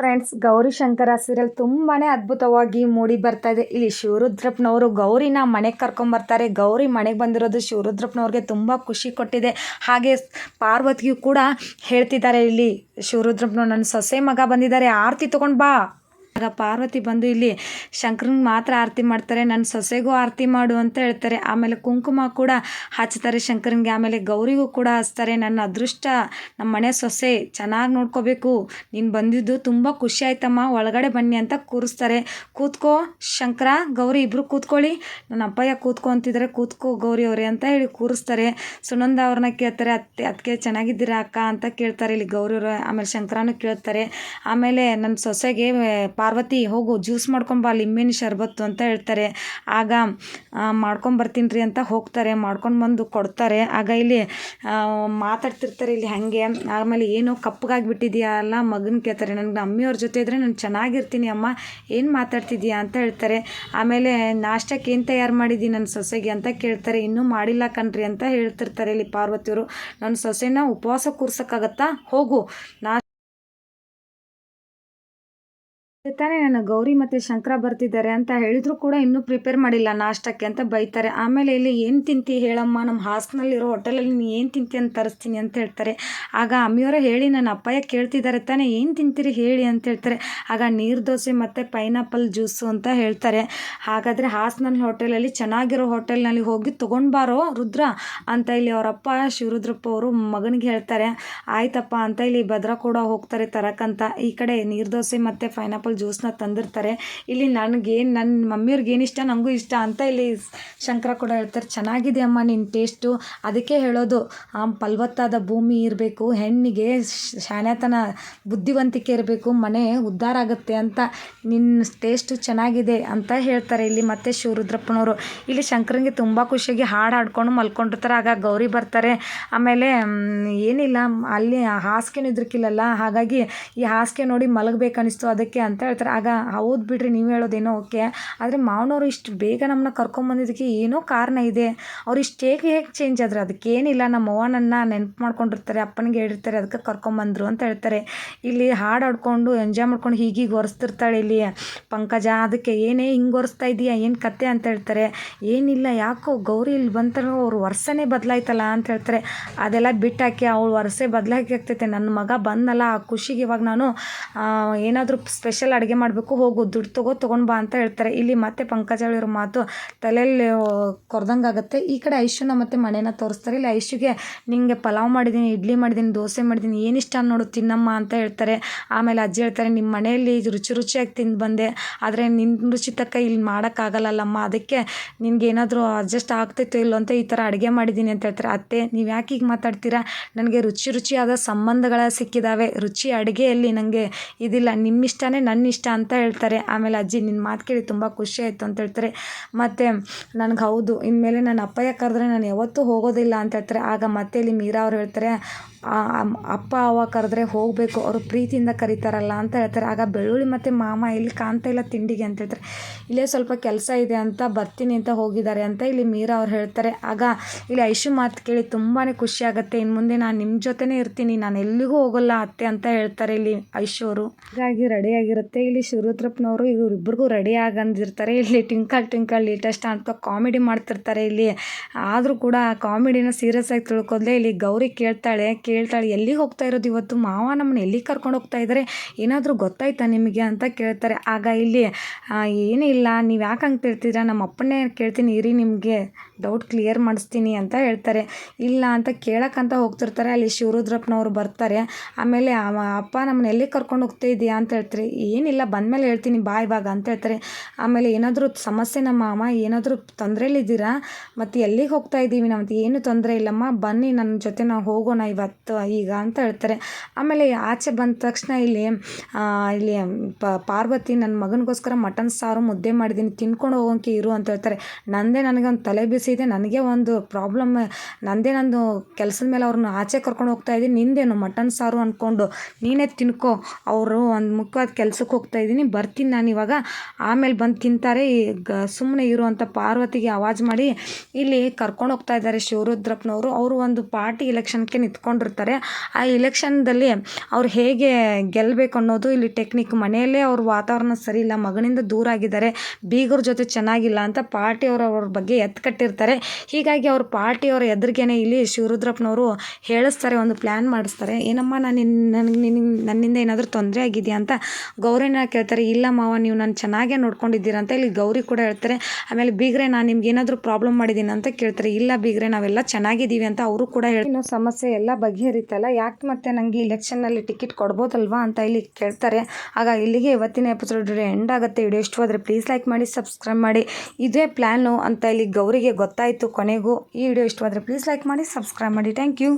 Friends, Gauri Shankara serial ತುಂಬಾ ಅದ್ಭುತವಾಗಿ ಮೂಡಿ ಬರ್ತಾ ಇದೆ. ಇಲ್ಲಿ ಶಿವರುದ್ರಪ್ಪನವರು ಗೌರಿನ ಮನೆಗೆ ಕರ್ಕೊಂಬರ್ತಾರೆ ಗೌರಿ ಮನೆಗೆ ಬಂದಿರೋದು ಶಿವರುದ್ರಪ್ಪನವ್ರಿಗೆ ತುಂಬ ಖುಷಿ ಕೊಟ್ಟಿದೆ. ಹಾಗೆ ಪಾರ್ವತಿಗೂ ಕೂಡ ಹೇಳ್ತಿದ್ದಾರೆ, ಇಲ್ಲಿ ಶಿವರುದ್ರಪ್ಪನವ್ರು ನನ್ನ ಸೊಸೆ ಮಗ ಬಂದಿದ್ದಾರೆ. ಆರತಿ ತೊಗೊಂಡು ಬಾ. ಆಗ ಪಾರ್ವತಿ ಬಂದು ಇಲ್ಲಿ ಶಂಕರನಿಗೆ ಮಾತ್ರ ಆರತಿ ಮಾಡ್ತಾರೆ ನನ್ನ ಸೊಸೆಗೂ ಆರತಿ ಮಾಡು ಅಂತ ಹೇಳ್ತಾರೆ. ಆಮೇಲೆ ಕುಂಕುಮ ಕೂಡ ಹಚ್ತಾರೆ ಶಂಕರನಿಗೆ. ಆಮೇಲೆ ಗೌರಿಗೂ ಕೂಡ ಹಚ್ತಾರೆ. ನನ್ನ ಅದೃಷ್ಟ ನಮ್ಮ ಮನೆ ಸೊಸೆ, ಚೆನ್ನಾಗಿ ನೋಡ್ಕೋಬೇಕು. ನೀನು ಬಂದಿದ್ದು ತುಂಬ ಖುಷಿ ಆಯ್ತಮ್ಮ, ಒಳಗಡೆ ಬನ್ನಿ ಅಂತ ಕೂರಿಸ್ತಾರೆ. ಕೂತ್ಕೋ ಶಂಕರ, ಗೌರಿ ಇಬ್ಬರು ಕೂತ್ಕೊಳ್ಳಿ. ನನ್ನ ಅಪ್ಪಯ್ಯ ಕೂತ್ಕೊ ಅಂತಿದ್ದಾರೆ ಕೂತ್ಕೋ ಗೌರಿ ಅವರೇ ಅಂತ ಹೇಳಿ ಕೂರಿಸ್ತಾರೆ. ಸುನಂದ ಅವ್ರನ್ನ ಕೇಳ್ತಾರೆ, ಅತ್ತೆ ಅದಕ್ಕೆ ಚೆನ್ನಾಗಿದ್ದೀರಾ ಅಕ್ಕ? ಅಂತ ಕೇಳ್ತಾರೆ ಇಲ್ಲಿ ಗೌರಿ ಅವರು. ಆಮೇಲೆ ಶಂಕರನೂ ಕೇಳ್ತಾರೆ. ಆಮೇಲೆ ನನ್ನ ಸೊಸೆಗೆ ಪಾರ್ವತಿ, ಹೋಗು, ಜ್ಯೂಸ್ ಮಾಡ್ಕೊಂಬಾ ಲಿಂಬಿನ ಶರ್ಬತ್ತು ಅಂತ ಹೇಳ್ತಾರೆ. ಆಗ ಮಾಡ್ಕೊಂಬರ್ತೀನಿ ರೀ ಅಂತ ಹೋಗ್ತಾರೆ. ಮಾಡ್ಕೊಂಡು ಬಂದು ಕೊಡ್ತಾರೆ. ಆಗ ಇಲ್ಲಿ ಮಾತಾಡ್ತಿರ್ತಾರೆ ಇಲ್ಲಿ ಹಾಗೆ. ಆಮೇಲೆ ಏನೋ ಕಪ್ಪಗಾಗ್ಬಿಟ್ಟಿದ್ಯಾ ಅಲ್ಲ, ಮಗನ ಕೇಳ್ತಾರೆ. ನನಗೆ ಅಮ್ಮಿಯವ್ರ ಜೊತೆ ಇದ್ದರೆ ನಾನು ಚೆನ್ನಾಗಿರ್ತೀನಿ ಅಮ್ಮ. ಏನು ಮಾತಾಡ್ತಿದ್ದೀಯಾ ಅಂತ ಹೇಳ್ತಾರೆ. ಆಮೇಲೆ ನಾಷ್ಟಕ್ಕೆ ಏನು ತಯಾರು ಮಾಡಿದ್ದೀನಿ ನನ್ನ ಸೊಸೆಗೆ ಅಂತ ಕೇಳ್ತಾರೆ. ಇನ್ನೂ ಮಾಡಿಲ್ಲ ಕಣ್ರಿ ಅಂತ ಹೇಳ್ತಿರ್ತಾರೆ ಇಲ್ಲಿ ಪಾರ್ವತಿಯವರು. ನನ್ನ ಸೊಸೆನ ಉಪವಾಸ ಕೂರ್ಸೋಕ್ಕಾಗತ್ತಾ? ಹೋಗು, ನಾ ತಾನೇ ನಾನು ಗೌರಿ ಮತ್ತು ಶಂಕರ ಬರ್ತಿದ್ದಾರೆ ಅಂತ ಹೇಳಿದ್ರು ಕೂಡ ಇನ್ನೂ ಪ್ರಿಪೇರ್ ಮಾಡಿಲ್ಲ ನಾಷ್ಟಕ್ಕೆ ಅಂತ ಬೈತಾರೆ. ಆಮೇಲೆ ಇಲ್ಲಿ ಏನು ತಿಂತಿ ಹೇಳಮ್ಮ? ನಮ್ಮ ಹಾಸ್ಟೆಲ್ನಲ್ಲಿರೋ ಹೋಟೆಲಲ್ಲಿ ನೀನು ಏನು ತಿಂತಿ ಅಂತ ತರಿಸ್ತೀನಿ ಅಂತ ಹೇಳ್ತಾರೆ. ಆಗ ಅಮ್ಮಿಯವರೇ ಹೇಳಿ, ನನ್ನ ಅಪ್ಪಯ್ಯ ಕೇಳ್ತಿದ್ದಾರೆ ತಾನೇ, ಏನು ತಿಂತೀರಿ ಹೇಳಿ? ಅಂತ ಹೇಳ್ತಾರೆ. ಆಗ ನೀರು ದೋಸೆ ಮತ್ತು ಪೈನಾಪಲ್ ಜ್ಯೂಸು ಅಂತ ಹೇಳ್ತಾರೆ. ಹಾಗಾದರೆ ಹಾಸನಲ್ಲಿ ಹೋಟೆಲಲ್ಲಿ ಚೆನ್ನಾಗಿರೋ ಹೋಟೆಲ್ನಲ್ಲಿ ಹೋಗಿ ತೊಗೊಂಡ್ಬಾರೋ ರುದ್ರ? ಅಂತ ಇಲ್ಲಿ ಅವರಪ್ಪ ಶಿವರುದ್ರಪ್ಪ ಅವರು ಮಗನಿಗೆ ಹೇಳ್ತಾರೆ. ಆಯ್ತಪ್ಪ, ಅಂತ ಇಲ್ಲಿ ಭದ್ರ ಕೂಡ ಹೋಗ್ತಾರೆ ತರಕ್ಕಂತ ಈ ಕಡೆ ನೀರು ದೋಸೆ ಮತ್ತು ಪೈನಾಪಲ್ ಜ್ಯೂಸ್ನ ತಂದಿರ್ತಾರೆ. ಇಲ್ಲಿ ನನಗೇನು ನನ್ನ ಮಮ್ಮಿಯವ್ರಿಗೆ ಏನು ಇಷ್ಟ ನನಗೂ ಇಷ್ಟ ಅಂತ ಇಲ್ಲಿ ಶಂಕರ ಕೂಡ ಹೇಳ್ತಾರೆ. ಚೆನ್ನಾಗಿದೆ ಅಮ್ಮ ನಿನ್ನ ಟೇಸ್ಟು ಅದಕ್ಕೆ ಹೇಳೋದು, ಆ ಫಲವತ್ತಾದ ಭೂಮಿ ಇರಬೇಕು, ಹೆಣ್ಣಿಗೆ ಶಾಣ್ಯತನ ಬುದ್ಧಿವಂತಿಕೆ ಇರಬೇಕು, ಮನೆ ಉದ್ಧಾರ ಆಗುತ್ತೆ ಅಂತ ನಿನ್ನ ಟೇಸ್ಟು ಚೆನ್ನಾಗಿದೆ ಅಂತ ಹೇಳ್ತಾರೆ ಇಲ್ಲಿ ಮತ್ತೆ ಶಿವರುದ್ರಪ್ಪನವರು. ಇಲ್ಲಿ ಶಂಕರಂಗೆ ತುಂಬ ಖುಷಿಯಾಗಿ ಹಾಡು ಹಾಡ್ಕೊಂಡು ಮಲ್ಕೊಂಡಿರ್ತಾರೆ. ಆಗ ಗೌರಿ ಬರ್ತಾರೆ. ಆಮೇಲೆ ಏನಿಲ್ಲ, ಅಲ್ಲಿ ಹಾಸಿಗೆನೂ ಇದ್ರಕ್ಕಿಲ್ಲಲ್ಲ ಹಾಗಾಗಿ ಈ ಹಾಸಿಗೆ ನೋಡಿ ಮಲಗಬೇಕನ್ನಿಸ್ತು ಅದಕ್ಕೆ ಅಂತ ಹೇಳ್ತಾರೆ. ಆಗ ಹೌದು ಬಿಡ್ರಿ, ನೀವು ಹೇಳೋದೇನೋ ಓಕೆ. ಆದರೆ ಮಾವನವರು ಇಷ್ಟು ಬೇಗ ನಮ್ಮನ್ನ ಕರ್ಕೊಂಬಂದಿದ್ದಕ್ಕೆ ಏನೋ ಕಾರಣ ಇದೆ. ಅವ್ರು ಇಷ್ಟು ಹೇಗೆ ಹೇಗೆ ಚೇಂಜ್ ಆದರೆ ಅದಕ್ಕೇನಿಲ್ಲ. ನಮ್ಮ ಅವ್ವ ನನ್ನ ನೆನಪು ಮಾಡ್ಕೊಂಡಿರ್ತಾರೆ, ಅಪ್ಪನಿಗೆ ಹೇಳಿರ್ತಾರೆ, ಅದಕ್ಕೆ ಕರ್ಕೊಂಬಂದರು ಅಂತ ಹೇಳ್ತಾರೆ. ಇಲ್ಲಿ ಹಾಡು ಹಾಡ್ಕೊಂಡು ಎಂಜಾಯ್ ಮಾಡ್ಕೊಂಡು ಹೀಗೀಗೆ ಒರೆಸ್ತಿರ್ತಾಳೆ ಇಲ್ಲಿ ಪಂಕಜ. ಅದಕ್ಕೆ ಏನೇ ಹಿಂಗೆ ಒರೆಸ್ತಾ ಇದೀಯಾ, ಏನು ಕತೆ ಅಂತ ಹೇಳ್ತಾರೆ. ಏನಿಲ್ಲ, ಯಾಕೋ ಗೌರಿ ಇಲ್ಲಿ ಬಂತಾರೋ ಅವ್ರ ವರ್ಷನೇ ಬದಲಾಯ್ತಲ್ಲ ಅಂತ ಹೇಳ್ತಾರೆ. ಅದೆಲ್ಲ ಬಿಟ್ಟಾಕಿ ಅವಳು ವರ್ಷೆ ಬದಲಾಗಿ ಆಗ್ತೈತೆ. ನನ್ನ ಮಗ ಬಂದಲ್ಲ, ಆ ಖುಷಿಗೆ ಇವಾಗ ನಾನು ಏನಾದರೂ ಸ್ಪೆಷಲ್ ಅಡುಗೆ ಮಾಡಬೇಕು, ಹೋಗು, ದುಡ್ಡು ತಗೋ, ತೊಗೊಂಡು ಬಾ ಅಂತ ಹೇಳ್ತಾರೆ. ಇಲ್ಲಿ ಮತ್ತೆ ಪಂಕಜಾಳಿಯವ್ರ ಮಾತು ತಲೆಯಲ್ಲಿ ಕೊರ್ದಂಗೆ ಆಗುತ್ತೆ ಈ ಕಡೆ ಐಶುನ ಮತ್ತೆ ಮನೇನ ತೋರಿಸ್ತಾರೆ. ಇಲ್ಲಿ ಐಶುಗೆ, ನಿಂಗೆ ಪಲಾವ್ ಮಾಡಿದ್ದೀನಿ ಇಡ್ಲಿ ಮಾಡಿದ್ದೀನಿ ದೋಸೆ ಮಾಡಿದ್ದೀನಿ ಏನು ಇಷ್ಟ ನೋಡು, ತಿನ್ನಮ್ಮ ಅಂತ ಹೇಳ್ತಾರೆ. ಆಮೇಲೆ ಅಜ್ಜಿ ಹೇಳ್ತಾರೆ ನಿಮ್ಮ ಮನೆಯಲ್ಲಿ ರುಚಿ ರುಚಿಯಾಗಿ ತಿಂದು ಬಂದೆ. ಆದರೆ ನಿನ್ನ ರುಚಿ ತಕ್ಕ ಇಲ್ಲಿ ಮಾಡೋಕ್ಕಾಗಲ್ಲಲ್ಲಮ್ಮ. ಅದಕ್ಕೆ ನಿನ್ಗೆ ಏನಾದರೂ ಅಡ್ಜಸ್ಟ್ ಆಗ್ತೈತೋ ಇಲ್ಲೋ ಅಂತ ಈ ಥರ ಅಡುಗೆ ಮಾಡಿದ್ದೀನಿ ಅಂತ ಹೇಳ್ತಾರೆ. ಅತ್ತೆ, ನೀವು ಯಾಕೆ ಈಗ ಮಾತಾಡ್ತೀರಾ? ನನಗೆ ರುಚಿ ರುಚಿಯಾದ ಸಂಬಂಧಗಳ ಸಿಕ್ಕಿದ್ದಾವೆ ರುಚಿ ಅಡುಗೆಯಲ್ಲಿ ನನಗೆ ಇದಿಲ್ಲ. ನಿಮ್ಮ ಇಷ್ಟನೇ ನನ್ನ ಇಷ್ಟ ಅಂತ ಹೇಳ್ತಾರೆ. ಆಮೇಲೆ ಅಜ್ಜಿ ನಿನ್ನ ಮಾತು ಕೇಳಿ ತುಂಬ ಖುಷಿ ಆಯಿತು ಅಂತ ಹೇಳ್ತಾರೆ. ಮತ್ತು ನನಗೆ ಹೌದು, ಇನ್ಮೇಲೆ ನನ್ನ ಅಪ್ಪಯ್ಯ ಕರೆದ್ರೆ ನಾನು ಯಾವತ್ತೂ ಹೋಗೋದಿಲ್ಲ ಅಂತ ಹೇಳ್ತಾರೆ. ಆಗ ಮತ್ತೆ ಇಲ್ಲಿ ಮೀರಾ ಅವ್ರು ಹೇಳ್ತಾರೆ ಅಪ್ಪ ಅವ್ವ ಕರೆದ್ರೆ ಹೋಗಬೇಕು, ಅವರು ಪ್ರೀತಿಯಿಂದ ಕರೀತಾರಲ್ಲ ಅಂತ ಹೇಳ್ತಾರೆ. ಆಗ ಬೆಳ್ಳುಳ್ಳಿ ಮತ್ತು ಮಾಮ ಇಲ್ಲಿ ಕಾಣ್ತಾ ಇಲ್ಲ ತಿಂಡಿಗೆ ಅಂತ ಹೇಳ್ತಾರೆ. ಇಲ್ಲೇ ಸ್ವಲ್ಪ ಕೆಲಸ ಇದೆ ಅಂತ ಬರ್ತೀನಿ ಅಂತ ಹೋಗಿದ್ದಾರೆ ಅಂತ ಇಲ್ಲಿ ಮೀರಾ ಅವ್ರು ಹೇಳ್ತಾರೆ. ಆಗ ಇಲ್ಲಿ ಐಶು ಮಾತು ಕೇಳಿ ತುಂಬಾ ಖುಷಿ ಆಗುತ್ತೆ. ಇನ್ನು ಮುಂದೆ ನಾನು ನಿಮ್ಮ ಜೊತೆನೇ ಇರ್ತೀನಿ, ನಾನು ಎಲ್ಲಿಗೂ ಹೋಗೋಲ್ಲ ಅತ್ತೆ ಅಂತ ಹೇಳ್ತಾರೆ ಇಲ್ಲಿ ಐಶು ಅವರು. ಹಾಗಾಗಿ ರೆಡಿ ಆಗಿರುತ್ತೆ ಇಲ್ಲಿ ಶಿವರುದ್ರಪ್ಪನವರು ಇವರಿಬ್ಬರಿಗೂ ರೆಡಿ ಆಗಂದಿರ್ತಾರೆ. ಇಲ್ಲಿ ಟಿಂಕಲ್ ಟಿಂಕಲ್ ಲೇಟೆಸ್ಟ್ ಅಂತ ಕಾಮಿಡಿ ಮಾಡ್ತಿರ್ತಾರೆ ಇಲ್ಲಿ. ಆದರೂ ಕೂಡ ಕಾಮಿಡಿನ ಸೀರಿಯಸ್ ಆಗಿ ತಿಳ್ಕೊದ್ಲೆ ಇಲ್ಲಿ ಗೌರಿ ಕೇಳ್ತಾಳೆ. ಕೇಳ್ತಾಳೆ, ಎಲ್ಲಿಗೆ ಹೋಗ್ತಾ ಇರೋದು ಇವತ್ತು? ಮಾವ ನಮ್ಮನ್ನ ಎಲ್ಲಿಗೆ ಕರ್ಕೊಂಡು ಹೋಗ್ತಾ ಇದ್ದಾರೆ ಏನಾದರೂ ಗೊತ್ತಾಯ್ತಾ ನಿಮಗೆ? ಅಂತ ಕೇಳ್ತಾರೆ. ಆಗ ಇಲ್ಲಿ ಏನೂ ಏನಿಲ್ಲ ನೀವು ಯಾಕೆ ಹಂಗೆ ನಮ್ಮ ಅಪ್ಪನೇ ಕೇಳ್ತೀನಿ, ಇರಿ ನಿಮಗೆ. ಡೌಟ್ ಕ್ಲಿಯರ್ ಮಾಡಿಸ್ತೀನಿ ಅಂತ ಹೇಳ್ತಾರೆ. ಇಲ್ಲ ಅಂತ ಕೇಳೋಕ್ಕಂತ ಹೋಗ್ತಿರ್ತಾರೆ. ಅಲ್ಲಿ ಶಿವರುದ್ರಪ್ಪನವ್ರು ಬರ್ತಾರೆ. ಆಮೇಲೆ ಅಪ್ಪ, ನಮ್ಮನ್ನ ಎಲ್ಲಿ ಕರ್ಕೊಂಡು ಹೋಗ್ತಾ ಇದೆಯಾ? ಅಂತ ಹೇಳ್ತಾರೆ. ಏನಿಲ್ಲ, ಬಂದಮೇಲೆ ಹೇಳ್ತೀನಿ, ಬಾ ಇವಾಗ ಅಂತ ಹೇಳ್ತಾರೆ. ಆಮೇಲೆ ಏನಾದರೂ ಸಮಸ್ಯೆ ನಮ್ಮ ಅಮ್ಮ ಏನಾದರೂ ತೊಂದರೆಲಿದ್ದೀರಾ? ಮತ್ತು ಎಲ್ಲಿಗೆ ಹೋಗ್ತಾ ಇದ್ದೀವಿ ನಮ್ದು ಏನು ತೊಂದರೆ ಇಲ್ಲಮ್ಮ, ಬನ್ನಿ ನನ್ನ ಜೊತೆ ನಾವು ಹೋಗೋಣ ಇವತ್ತು ಈಗ ಅಂತ ಹೇಳ್ತಾರೆ. ಆಮೇಲೆ ಆಚೆ ಬಂದ ತಕ್ಷಣ ಇಲ್ಲಿ ಇಲ್ಲಿ ಪಾರ್ವತಿ ನನ್ನ ಮಗನಿಗೋಸ್ಕರ ಮಟನ್ ಸಾರು ಮುದ್ದೆ ಮಾಡಿದ್ದೀನಿ ತಿನ್ಕೊಂಡು ಹೋಗೋಕೆ ಇರು ಅಂತ ಹೇಳ್ತಾರೆ. ನಂದೇ ನನಗೆ ಒಂದು ತಲೆ ಬಿಸಿ ಇದೆ, ನನಗೆ ಒಂದು ಪ್ರಾಬ್ಲಮ್, ನಂದೇ ನಂದು ಕೆಲಸದ ಮೇಲೆ ಅವ್ರನ್ನ ಆಚೆ ಕರ್ಕೊಂಡು ಹೋಗ್ತಾ ಇದ್ದೀನಿ ನಿಂದೇನು ಮಟನ್ ಸಾರು ಅಂದ್ಕೊಂಡು ನೀನೇ ತಿನ್ಕೋ. ಅವರು ಒಂದು ಮುಖ್ಯವಾದ ಕೆಲ್ಸಕ್ಕೆ ಹೋಗ್ತಾ ಇದ್ದೀನಿ. ಬರ್ತೀನಿ ನಾನು ಇವಾಗ. ಆಮೇಲೆ ಬಂದು ತಿಂತಾರೆ. ಈಗ ಸುಮ್ಮನೆ ಇರುವಂಥ ಪಾರ್ವತಿಗೆ ಆವಾಜ್ ಮಾಡಿ, ಇಲ್ಲಿ ಕರ್ಕೊಂಡು ಹೋಗ್ತಾ ಇದ್ದಾರೆ ಶಿವರುದ್ರಪ್ಪನವರು. ಅವರು ಒಂದು ಪಾರ್ಟಿ ಇಲೆಕ್ಷನ್ಗೆ ನಿಂತ್ಕೊಂಡಿರ್ತಾರೆ. ಆ ಇಲೆಕ್ಷನ್ದಲ್ಲಿ ಅವ್ರು ಹೇಗೆ ಗೆಲ್ಲಬೇಕು ಅನ್ನೋದು ಇಲ್ಲಿ ಟೆಕ್ನಿಕ್. ಮನೆಯಲ್ಲೇ ಅವ್ರ ವಾತಾವರಣ ಸರಿ ಇಲ್ಲ, ಮಗನಿಂದ ದೂರ ಆಗಿದ್ದಾರೆ, ಬೀಗರ ಜೊತೆ ಚೆನ್ನಾಗಿಲ್ಲ ಅಂತ ಪಾರ್ಟಿಯವರು ಅವ್ರ ಬಗ್ಗೆ ಎತ್ಕಟ್ಟಿರ್ತಾರೆ ಹೀಗಾಗಿ ಅವ್ರ ಪಾರ್ಟಿಯವರ ಎದುರಿಗೇನೆ ಇಲ್ಲಿ ಶಿವರುದ್ರಪ್ಪನವರು ಹೇಳಿಸ್ತಾರೆ, ಒಂದು ಪ್ಲ್ಯಾನ್ ಮಾಡಿಸ್ತಾರೆ. ಏನಮ್ಮ, ನಾನು ನಿನ್ನ ನನಗೆ ನಿನ್ನ ನನ್ನಿಂದ ಏನಾದರೂ ತೊಂದರೆ ಆಗಿದೆಯಾ ಅಂತ ಗೌರಿನ ಕೇಳ್ತಾರೆ, ಇಲ್ಲ ಮಾವ, ನೀವು ನಾನು ಚೆನ್ನಾಗೇ ನೋಡ್ಕೊಂಡಿದ್ದೀರ ಅಂತ ಇಲ್ಲಿ ಗೌರಿ ಕೂಡ ಹೇಳ್ತಾರೆ, ಆಮೇಲೆ ಬೀಗ್ರೆ ನಾನು ನಿಮ್ಗೆ ಏನಾದರೂ ಪ್ರಾಬ್ಲಮ್ ಮಾಡಿದ್ದೀನಿ ಅಂತ ಕೇಳ್ತಾರೆ, ಇಲ್ಲ ಬೀಗ್ರೆ, ನಾವೆಲ್ಲ ಚೆನ್ನಾಗಿದ್ದೀವಿ ಅಂತ ಅವರು ಕೂಡ ಹೇಳಿ ಸಮಸ್ಯೆ ಎಲ್ಲ ಬಗೆಹರಿತಲ್ಲ, ಯಾಕೆ ಮತ್ತೆ ನನಗೆ ಇಲೆಕ್ಷನ್ನಲ್ಲಿ ಟಿಕೆಟ್ ಕೊಡ್ಬೋದಲ್ವಾ ಅಂತ ಇಲ್ಲಿ ಕೇಳ್ತಾರೆ. ಆಗ ಇಲ್ಲಿಗೆ ಇವತ್ತಿನ ಎಪಿಸೋಡ್ ಎಂಡ್ ಆಗುತ್ತೆ. ವಿಡಿಯೋ ಇಷ್ಟವಾದರೆ ಪ್ಲೀಸ್ ಲೈಕ್ ಮಾಡಿ ಸಬ್ಸ್ಕ್ರೈಬ್ ಮಾಡಿ. ಇದೇ ಪ್ಲ್ಯಾನು ಅಂತ ಇಲ್ಲಿ ಗೌರಿಗೆ ಗೊತ್ತಾಯಿತು ಕೊನೆಗೂ. ಈ ವಿಡಿಯೋ ಇಷ್ಟವಾದರೆ ಪ್ಲೀಸ್ ಲೈಕ್ ಮಾಡಿ ಸಬ್ಸ್ಕ್ರೈಬ್ ಮಾಡಿ. Thank you